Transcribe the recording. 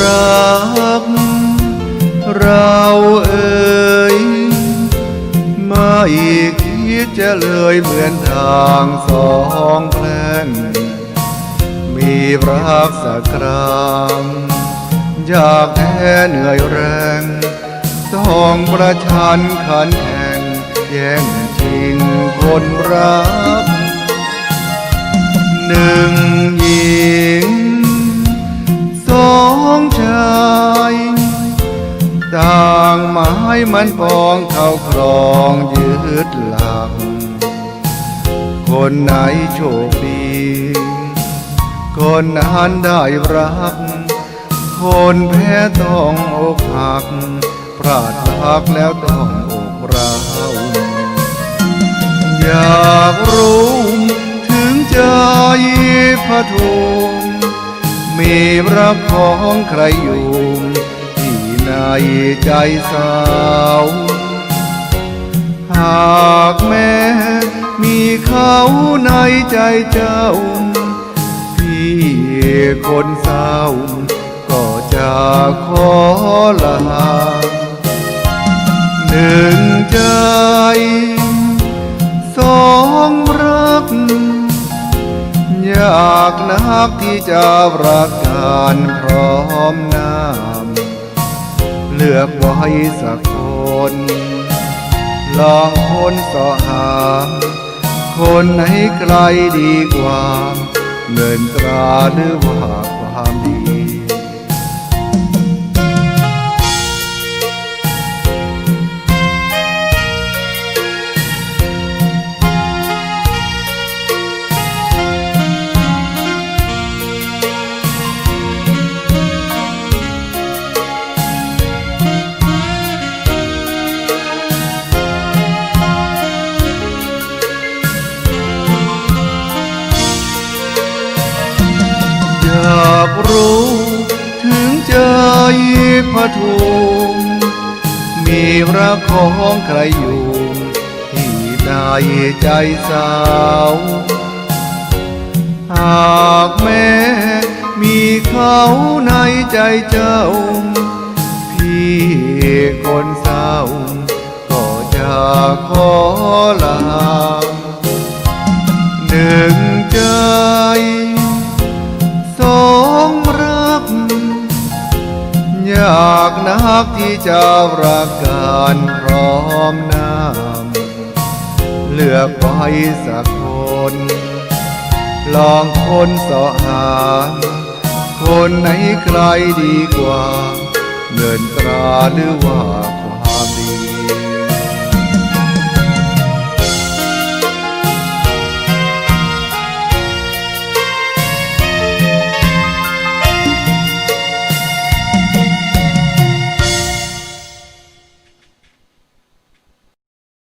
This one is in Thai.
รัก เราเอ่ยไม่คิดจะเลยเหมือนทางสองแพลนมีรักสักครั้งอยากแท้เหนื่อยแรงต้องประชันขันแข่งแย่งชิงคนรัก หนึ่งหญิง ไม้มันปองเข้าครองยึดหลัก คนไหนโชคดี คนนั้นได้รัก คนแพ้ต้องอกหัก พลาดรักแล้วต้องอกเราวอยากรู้ถึงใจพระทุมมีรักของใครอยู่ ในใจสาวหากแม้มีเขาในใจเจ้า พี่คนเศร้าก็จะขอลาหนึ่งใจสองรัก อยากนักที่จะรักกันพร้อมหน้า เลือกไว้สักคน ลองคนต่อหา คนไหนใครดีกว่า เงินตราหรือว่า พทุม มีรักของใครอยู่ที่ในใจสาว หากแม้มีเขาในใจเจ้า พี่คนเศร้าก็จะขอลา ยากนักที่จะรักกันพร้อมน้ำเลือกไว้สักคน ลองคนสอหา คนไหนใครดีกว่า เงินตราหรือว่าความดี